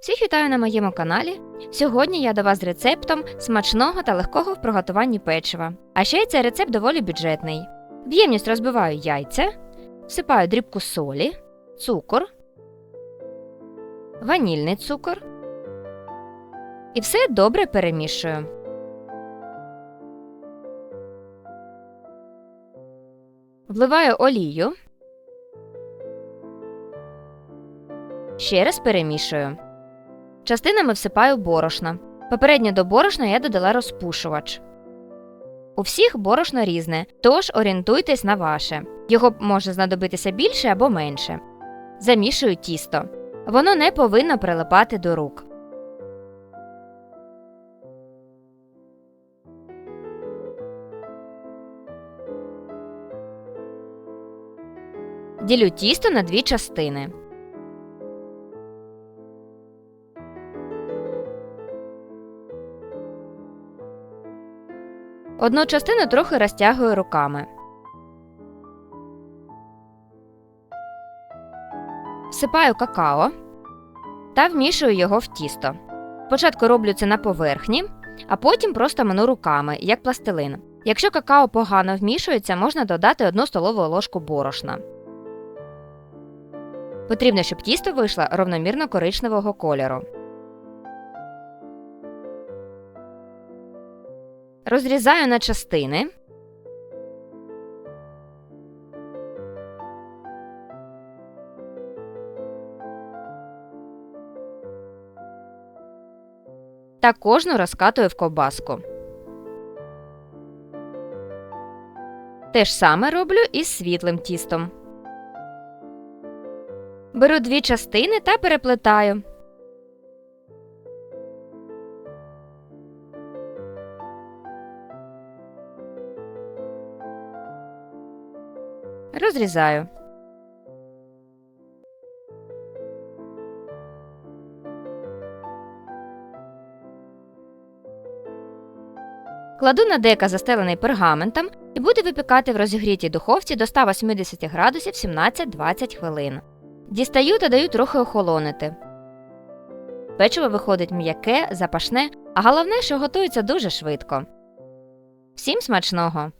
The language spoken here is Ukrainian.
Всіх вітаю на моєму каналі. Сьогодні я до вас з рецептом смачного та легкого в приготуванні печива. А ще й цей рецепт доволі бюджетний. В ємність розбиваю яйця, всипаю дрібку солі, цукор, ванільний цукор і все добре перемішую. Вливаю олію. Ще раз перемішую. Частинами всипаю борошна. Попередньо до борошна я додала розпушувач. У всіх борошно різне, тож орієнтуйтесь на ваше. Його може знадобитися більше або менше. Замішую тісто. Воно не повинно прилипати до рук. Ділю тісто на дві частини. Одну частину трохи розтягую руками. Всипаю какао та вмішую його в тісто. Спочатку роблю це на поверхні, а потім просто мину руками, як пластилин. Якщо какао погано вмішується, можна додати 1 столову ложку борошна. Потрібно, щоб тісто вийшло ровномірно коричневого кольору. Розрізаю на частини. Та кожну розкатую в ковбаску. Те ж саме роблю із світлим тістом. Беру дві частини та переплетаю. Розрізаю. Кладу на дека застелений пергаментом і буду випікати в розігрітій духовці до 180 градусів 17-20 хвилин. Дістаю та даю трохи охолонити. Печиво виходить м'яке, запашне, а головне, що готується дуже швидко. Всім смачного!